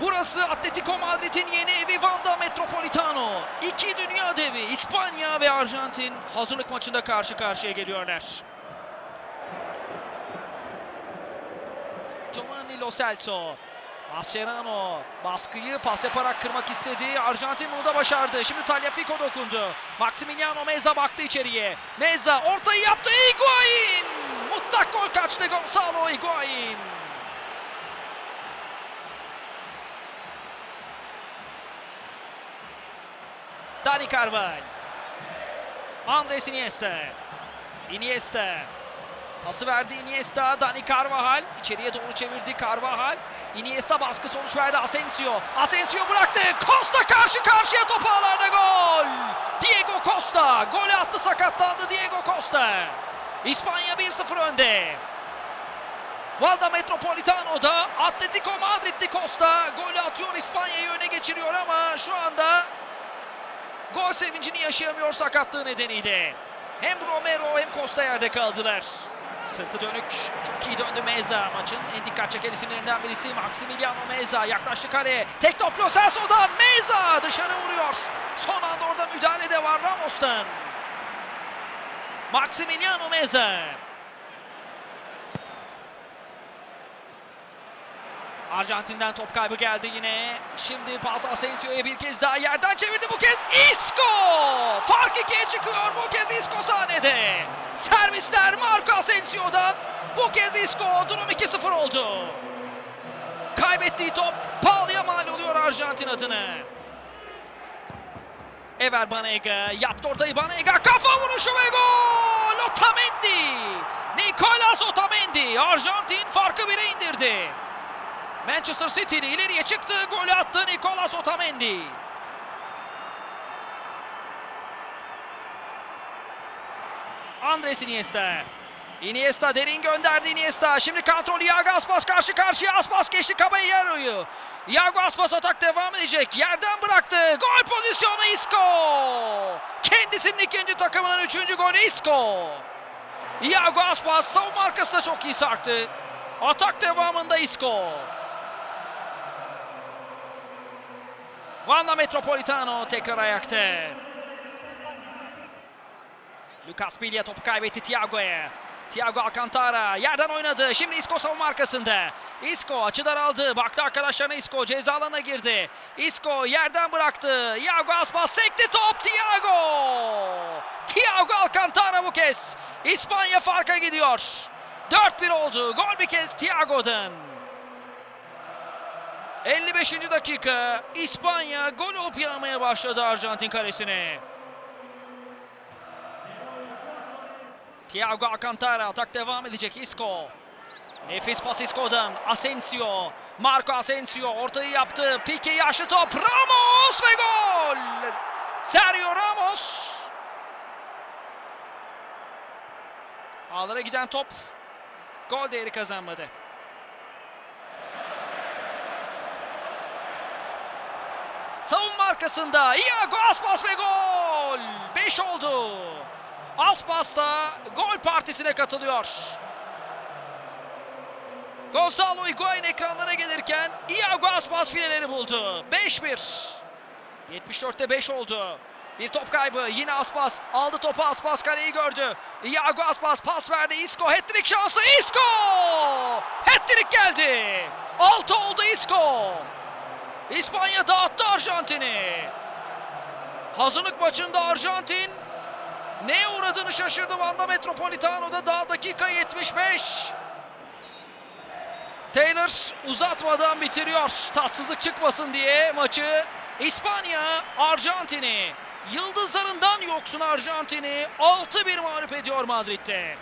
Burası Atletico Madrid'in yeni evi Wanda Metropolitano. İki dünya devi İspanya ve Arjantin hazırlık maçında karşı karşıya geliyorlar. Giovanni Lo Celso. Mascherano baskıyı pas yaparak kırmak istedi. Arjantin bunu da başardı. Şimdi Tagliafico dokundu. Maximiliano Meza baktı içeriye. Meza ortayı yaptı. Higuain! Mutlak gol kaçtı Gonzalo Higuain. Dani Carval. Andres Iniesta. Iniesta. Pası verdi Iniesta. Dani Carvajal. içeriye doğru çevirdi Carvajal. Iniesta baskı sonuç verdi Asensio. Asensio bıraktı. Costa karşı karşıya topu ağlarda gol. Diego Costa. Golü attı sakatlandı Diego Costa. İspanya 1-0 önde. Valda Metropolitano'da Atletico Madrid'li Costa golü atıyor İspanya'yı öne geçiriyor ama şu anda Gol sevincini yaşayamıyor sakatlığı nedeniyle. Hem Romero hem Costa yerde kaldılar. Sırtı dönük çok iyi döndü Meza. Maçın en dikkat çeken isimlerinden birisi Maximiliano Meza. Yaklaştı kaleye. Tek top Lo Meza dışarı vuruyor. Son anda orada müdahale de var Ramos'tan. Maximiliano Meza. Arjantin'den top kaybı geldi yine. Şimdi pas Asensio'ya bir kez daha yerden çevirdi bu kez Isco! Fark ikiye çıkıyor bu kez Isco sahnede. Servisler Marco Asensio'dan. Bu kez Isco durum 2-0 oldu. Kaybettiği top pahalıya mal oluyor Arjantin adına. Ever Banega yaptı ortayı Banega kafa vuruşu ve gol! Otamendi! Nicolas Otamendi Arjantin farkı bire indirdi. Manchester City'li ileriye çıktı. Golü attı Nicolas Otamendi. Andres Iniesta. Iniesta derin gönderdi Iniesta. Şimdi kontrol Iago Aspas karşı karşıya. Aspas geçti Caballero'yu. Iago Aspas atak devam edecek. Yerden bıraktı. Gol pozisyonu Isco. Kendisinin ikinci takımının üçüncü golü Isco. Iago Aspas savunma arkasında çok iyi sarktı. Atak devamında Isco. Wanda Metropolitano tekrar ayakta. Lucas Bilya topu kaybetti Thiago'ya. Thiago Alcantara yerden oynadı. Şimdi Isco savunma arkasında. Isco açı daraldı. Baktı arkadaşlarına Isco ceza alanına girdi. Isco yerden bıraktı. Thiago Aspas sekti top Thiago. Thiago Alcantara bu kez. İspanya farka gidiyor. 4-1 oldu. Gol bir kez Thiago'dan. 55. dakika İspanya gol olup yanmaya başladı Arjantin kalesine. Thiago Alcantara atak devam edecek Isco. Nefis pas Isco'dan Asensio. Marco Asensio ortayı yaptı. Pique yaşlı top. Ramos ve gol. Sergio Ramos. Ağlara giden top gol değeri kazanmadı. Savunma arkasında Iago Aspas ve gol. 5 oldu. Aspas da gol partisine katılıyor. Gonzalo Higuain ekranlara gelirken Iago Aspas fileleri buldu. 5-1. 74'te 5 oldu. Bir top kaybı. Yine Aspas. Aldı topu Aspas kaleyi gördü. Iago Aspas pas verdi. Isco hat-trick şansı. Isco! Hat-trick geldi. 6 oldu Isco. İspanya dağıttı Arjantin'i. Hazırlık maçında Arjantin neye uğradığını şaşırdı Wanda Metropolitano'da daha dakika 75. Taylor uzatmadan bitiriyor. Tatsızlık çıkmasın diye maçı. İspanya Arjantin'i yıldızlarından yoksun Arjantin'i 6-1 mağlup ediyor Madrid'de.